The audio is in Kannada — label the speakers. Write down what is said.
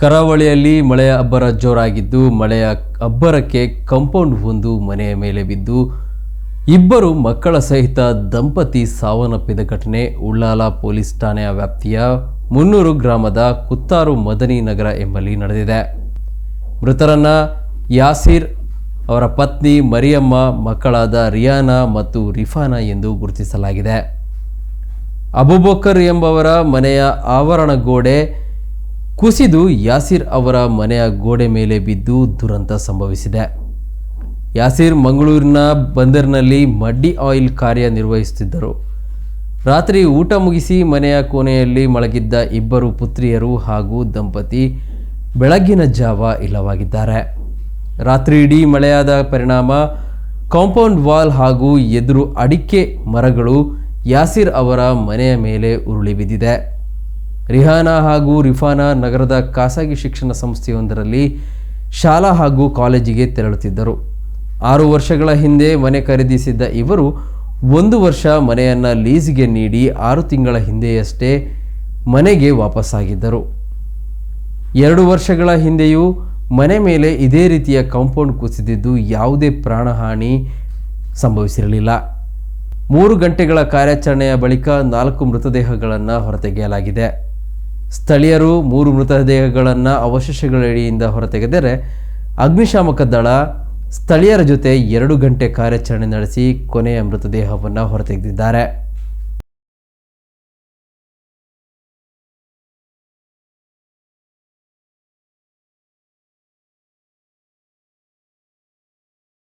Speaker 1: ಕರಾವಳಿಯಲ್ಲಿ ಮಳೆಯ ಅಬ್ಬರ ಜೋರಾಗಿದ್ದು, ಮಳೆಯ ಅಬ್ಬರಕ್ಕೆ ಕಾಂಪೌಂಡ್ ಒಂದು ಮನೆಯ ಮೇಲೆ ಬಿದ್ದು, ಇಬ್ಬರು ಮಕ್ಕಳ ಸಹಿತ ದಂಪತಿ ಸಾವನ್ನಪ್ಪಿದ ಘಟನೆ. ಉಳ್ಳಾಲ ಪೊಲೀಸ್ ಠಾಣೆಯ ವ್ಯಾಪ್ತಿಯ ಮುನ್ನೂರು ಗ್ರಾಮದ ಕುತ್ತಾರು ಮದನಿ ನಗರ ಎಂಬಲ್ಲಿ ನಡೆದಿದೆ. ಮೃತರನ್ನ ಯಾಸೀರ್ ಅವರ ಪತ್ನಿ ಮರಿಯಮ್ಮ, ಮಕ್ಕಳಾದ ರಿಯಾನಾ ಮತ್ತು ರಿಫಾನಾ ಎಂದು ಗುರುತಿಸಲಾಗಿದೆ. ಅಬುಬಕರ್ ಎಂಬವರ ಮನೆಯ ಆವರಣ ಗೋಡೆ ಕುಸಿದು ಯಾಸಿರ್ ಅವರ ಮನೆಯ ಗೋಡೆ ಮೇಲೆ ಬಿದ್ದು ದುರಂತ ಸಂಭವಿಸಿದೆ. ಯಾಸಿರ್ ಮಂಗಳೂರಿನ ಬಂದರಿನಲ್ಲಿ ಮಡ್ಡಿ ಆಯಿಲ್ ಕಾರ್ಯನಿರ್ವಹಿಸುತ್ತಿದ್ದರು. ರಾತ್ರಿ ಊಟ ಮುಗಿಸಿ ಮನೆಯ ಕೋಣೆಯಲ್ಲಿ ಮಲಗಿದ್ದ ಇಬ್ಬರು ಪುತ್ರಿಯರು ಹಾಗೂ ದಂಪತಿ ಬೆಳಗ್ಗಿನ ಜಾವ ಇಲ್ಲವಾಗಿದ್ದಾರೆ. ರಾತ್ರಿ ಇಡೀ ಮಳೆಯಾದ ಪರಿಣಾಮ, ಕಾಂಪೌಂಡ್ ವಾಲ್ ಹಾಗೂ ಎದುರು ಅಡಿಕೆ ಮರಗಳು ಯಾಸಿರ್ ಅವರ ಮನೆಯ ಮೇಲೆ ಉರುಳಿ ಬಿದ್ದಿದೆ. ರಿಹಾನಾ ಹಾಗೂ ರಿಫಾನಾ ನಗರದ ಖಾಸಗಿ ಶಿಕ್ಷಣ ಸಂಸ್ಥೆಯೊಂದರಲ್ಲಿ ಶಾಲಾ ಹಾಗೂ ಕಾಲೇಜಿಗೆ ತೆರಳುತ್ತಿದ್ದರು. ಆರು ವರ್ಷಗಳ ಹಿಂದೆ ಮನೆ ಖರೀದಿಸಿದ್ದ ಇವರು ಒಂದು ವರ್ಷ ಮನೆಯನ್ನು ಲೀಸ್ಗೆ ನೀಡಿ ಆರು ತಿಂಗಳ ಹಿಂದೆಯಷ್ಟೇ ಮನೆಗೆ ವಾಪಸ್ಸಾಗಿದ್ದರು. ಎರಡು ವರ್ಷಗಳ ಹಿಂದೆಯೂ ಮನೆ ಮೇಲೆ ಇದೇ ರೀತಿಯ ಕಾಂಪೌಂಡ್ ಕುಸಿದಿದ್ದು ಯಾವುದೇ ಪ್ರಾಣಹಾನಿ ಸಂಭವಿಸಿರಲಿಲ್ಲ. ಮೂರು ಗಂಟೆಗಳ ಕಾರ್ಯಾಚರಣೆಯ ಬಳಿಕ ನಾಲ್ಕು ಮೃತದೇಹಗಳನ್ನು ಹೊರತೆಗೆಯಲಾಗಿದೆ. ಸ್ಥಳೀಯರು ಮೂರು ಮೃತದೇಹಗಳನ್ನು ಅವಶೇಷಗಳಡಿಯಿಂದ ಹೊರತೆಗೆದರೆ ಅಗ್ನಿಶಾಮಕ ದಳ ಸ್ಥಳೀಯರ ಜೊತೆ ಎರಡು ಗಂಟೆ ಕಾರ್ಯಾಚರಣೆ ನಡೆಸಿ ಕೊನೆಯ ಮೃತದೇಹವನ್ನು ಹೊರತೆಗೆದಿದ್ದಾರೆ.